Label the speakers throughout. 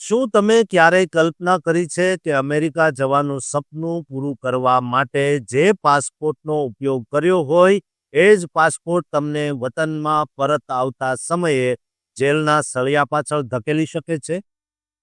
Speaker 1: શું તમે ક્યારેય કલ્પના કરી છે કે અમેરિકા જવાનું સપનું પૂરું કરવા માટે જે પાસપોર્ટનો ઉપયોગ કર્યો હોય એ જ પાસપોર્ટ તમને વતનમાં પરત આવતા સમયે જેલના સળિયા પાછળ ધકેલી શકે છે?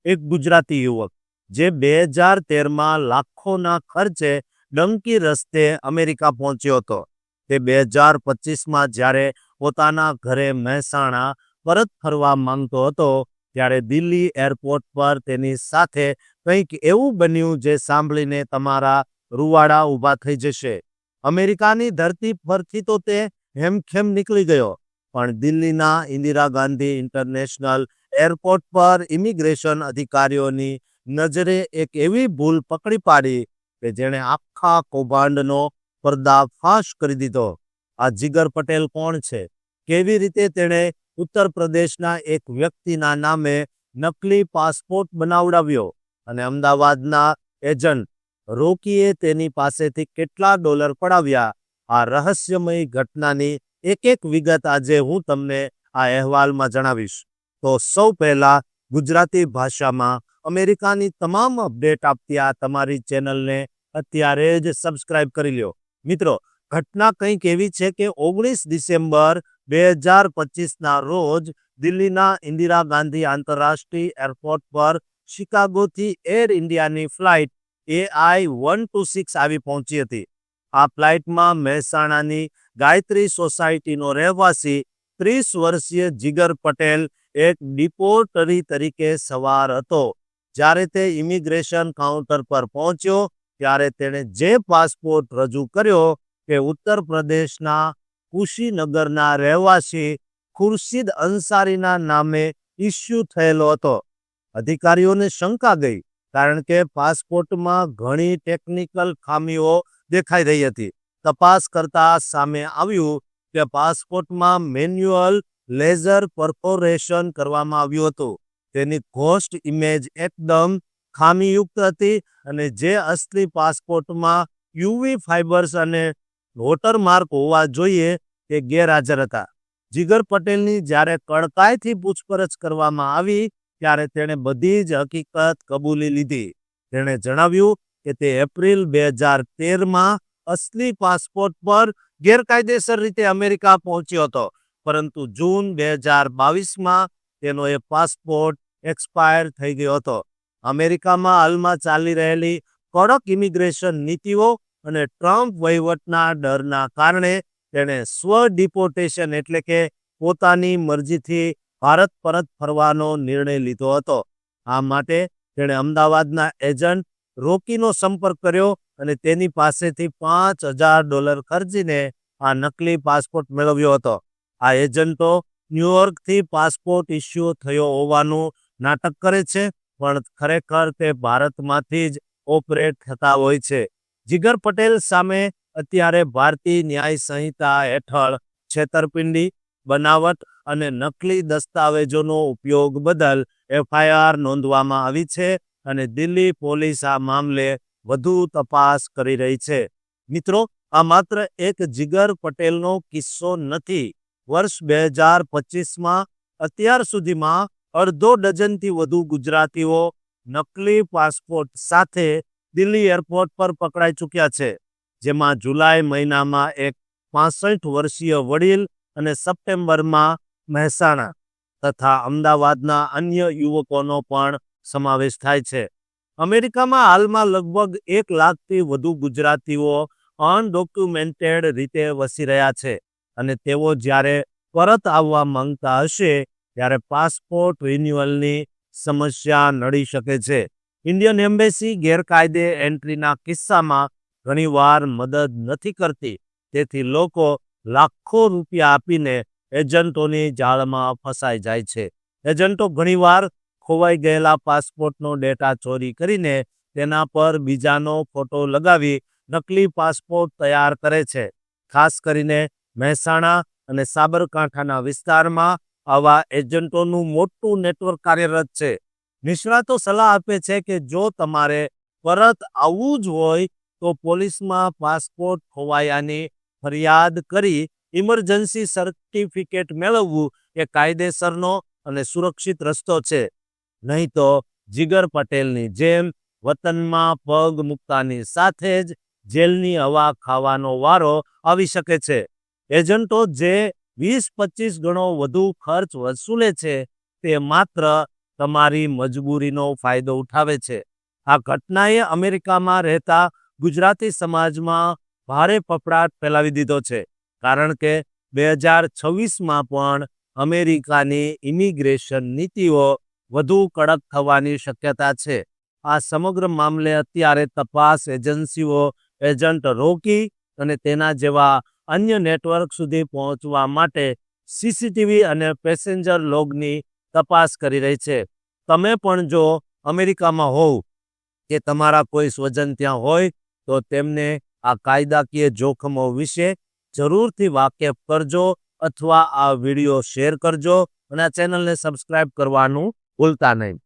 Speaker 1: એક ગુજરાતી યુવક, જે બે હજાર તેરમાં લાખોના ખર્ચે ડંકી રસ્તે અમેરિકા પહોંચ્યો હતો. તે બે હજાર પચીસમાં જ્યારે પોતાના ઘરે મહેસાણા પરત ફરવા માંગતો હતો ત્યારે દિલ્હી એરપોર્ટ પર તેની સાથે કંઈક એવું બન્યું જે સાંભળીને તમારા રૂવાડા ઊભા થઈ જશે. અમેરિકાની ધરતી પરથી તો તે હેમખેમ નીકળી ગયો, પણ દિલ્હીના ઇન્દિરા ગાંધી ઇન્ટરનેશનલ એરપોર્ટ પર ઇમિગ્રેશન અધિકારીઓની નજરે એક એવી ભૂલ પકડી પાડી કે જેણે આખા કૌભાંડનો પર્દાફાશ કરી દીધો. આ જીગર પટેલ કોણ છે? કેવી રીતે તેણે ઉત્તર પ્રદેશના એક વ્યક્તિના નામે નકલી પાસપોર્ટ બનાવડાવ્યો અને અમદાવાદના એજન્ટ રોકીએ તેની પાસેથી કેટલા ડોલર પડાવ્યા. આ રહસ્યમય ઘટનાની એક એક વિગત આજે હું તમને આ અહેવાલમાં જણાવીશ. તો સૌ પહેલા ગુજરાતી ભાષામાં અમેરિકાની તમામ અપડેટ આપતી આ તમારી ચેનલને અત્યારે જ સબસ્ક્રાઇબ કરી લ્યો. મિત્રો ઘટના કંઈક એવી છે કે ઓગણીસ ડિસેમ્બર બે હજાર પચીસના રોજ દિલ્હીના ઇન્દિરા ગાંધી આંતરરાષ્ટ્રીય એરપોર્ટ પર શિકાગોથી એર ઇન્ડિયાની flight AI one two six આવી પહોંચી હતી. આ ફ્લાઇટમાં મહેસાણાની ગાયત્રી સોસાયટીનો રહેવાસી ત્રીસ વર્ષીય જીગર પટેલ એક ડિપોર્ટરી તરીકે સવાર હતો. જ્યારે તે ઇમિગ્રેશન કાઉન્ટર પર પહોંચ્યો, ત્યારે તેણે જે પાસપોર્ટ રજૂ કર્યો કે ઉત્તર પ્રદેશના કુશીનગરના રહેવાસી ખુરશીદ અંસારીના નામે ઇસ્યુ થયેલો હતો. અધિકારીઓને શંકા ગઈ કારણ કે પાસપોર્ટમાં ઘણી ટેકનિકલ ખામીઓ દેખાઈ રહી હતી. તપાસ કરતા સામે આવ્યું કે પાસપોર્ટમાં મેન્યુઅલ લેઝર પરફોરેશન કરવામાં આવ્યું હતું. તેની ઘોસ્ટ ઇમેજ એકદમ ખામીયુક્ત હતી અને જે અસલી પાસપોર્ટમાં યુવી ફાઇબર્સ અને વોટરમાર્ક હોવા જોઈએ તે ગેરહાજર હતા. જીગર પટેલની જ્યારે કડકાઈથી પૂછપરછ કરવામાં આવી, ત્યારે તેણે બધી જ હકીકત કબૂલી લીધી. તેણે જણાવ્યું કે તે એપ્રિલ બે હજાર તેરમાં અસલી પાસપોર્ટ પર ગેરકાયદેસર રીતે અમેરિકા પહોંચ્યો હતો, પરંતુ જૂન બે હજાર બાવીસમાં તેનો એ પાસપોર્ટ એક્સપાયર થઈ ગયો હતો. અમેરિકામાં હાલમાં ચાલી રહેલી કડક ઇમિગ્રેશન નીતિઓ અને ટ્રમ્પ વહીવટના ડરના કારણે તેણે સ્વ ડિપોર્ટેશન એટલે કે પોતાની મરજીથી ભારત પરત ફરવાનો નિર્ણય લીધો હતો. આ માટે તેણે અમદાવાદના એજન્ટ રોકીનો સંપર્ક કર્યો અને તેની પાસેથી પાંચ હજાર ડોલર ખર્ચીને આ નકલી પાસપોર્ટ મેળવ્યો હતો. આ એજન્ટો ન્યુયોર્કથી પાસપોર્ટ ઇસ્યુ થયો હોવાનું નાટક કરે છે, પણ ખરેખર તે ભારતમાંથી જ ઓપરેટ થતા હોય છે. જીગર પટેલ સામે અત્યારે ભારતીય ન્યાય સંહિતા હેઠળ છેતરપિંડી, બનાવટ અને નકલી દસ્તાવેજોનો ઉપયોગ બદલ એફઆઈઆર નોંધવામાં આવી છે અને દિલ્હી પોલીસ આ મામલે વધુ તપાસ કરી રહી છે. મિત્રો, આ માત્ર એક જીગર પટેલનો કિસ્સો નથી. વર્ષ બે હજાર પચીસમાં અત્યાર સુધીમાં અડધો ડઝનથી વધુ ગુજરાતીઓ નકલી પાસપોર્ટ સાથે દિલ્હી એરપોર્ટ પર પકડાઈ ચૂક્યા છે, જેમાં જુલાઈ મહિનામાં એક પાસઠ વર્ષીય વડીલ અને સપ્ટેમ્બરમાં મહેસાણા તથા અમદાવાદના અન્ય યુવકોનો પણ સમાવેશ થાય છે. અમેરિકામાં હાલમાં લગભગ એક લાખથી વધુ ગુજરાતીઓ અનડોક્યુમેન્ટેડ રીતે વસી રહ્યા છે અને તેઓ જ્યારે પરત આવવા માંગતા હશે, ત્યારે પાસપોર્ટ રિન્યુઅલની સમસ્યા નડી શકે છે. ઇન્ડિયન એમ્બેસી ગેરકાયદે એન્ટ્રીના કિસ્સામાં ઘણીવાર મદદ નથી કરતી. તેથી લોકો લાખો રૂપિયા આપીને એજન્ટોની જાળમાં ફસાઈ જાય છે. એજન્ટો ઘણીવાર ખોવાઈ ગયેલા પાસપોર્ટનો ડેટા ચોરી કરીને તેના પર બીજાનો ફોટો લગાવી નકલી પાસપોર્ટ તૈયાર કરે છે. ખાસ કરીને મહેસાણા અને સાબરકાંઠાના વિસ્તારમાં આવા એજન્ટોનું મોટું નેટવર્ક કાર્યરત છે. નિષ્ણાતો સલાહ આપે છે કે જો તમારે પરત આવવું જ હોય તો પોલીસમાં પાસપોર્ટ ખોવાયાની ફરિયાદ કરી ઇમરજન્સી સર્ટિફિકેટ મેળવવું એ કાયદેસરનો અને સુરક્ષિત રસ્તો છે. નહીં તો જીગર પટેલની જેમ વતનમાં પગ મૂકતાની સાથે જ જેલની હવા ખાવાનો વારો આવી શકે છે. એજન્ટો જે વીસ પચીસ ગણો વધુ ખર્ચ વસૂલે છે તે માત્ર તમારી મજબૂરીનો ફાયદો ઉઠાવે છે. આ ઘટનાએ અમેરિકામાં રહેતા ગુજરાતી સમાજમાં ભારે ફફડાટ ફેલાવી દીધો છે, કારણ કે બે હજાર છવ્વીસમાં પણ અમેરિકાની ઇમિગ્રેશન નીતિઓ વધુ કડક થવાની શક્યતા છે. આ સમગ્ર મામલે અત્યારે તપાસ એજન્સીઓ એજન્ટ રોકી અને તેના જેવા અન્ય નેટવર્ક સુધી પહોંચવા માટે સીસીટીવી અને પેસેન્જર લોગની તપાસ કરી રહી છે. તમે પણ જો અમેરિકામાં હોવ કે તમારા કોઈ સ્વજન ત્યાં હોય, તો તેમને આ કાયદાકીય જોખમો વિશે જરૂરથી વાકેફ કરજો અથવા આ વીડિયો શેર કરજો અને આ ચેનલને સબસ્ક્રાઇબ કરવાનું ભૂલતા નહીં.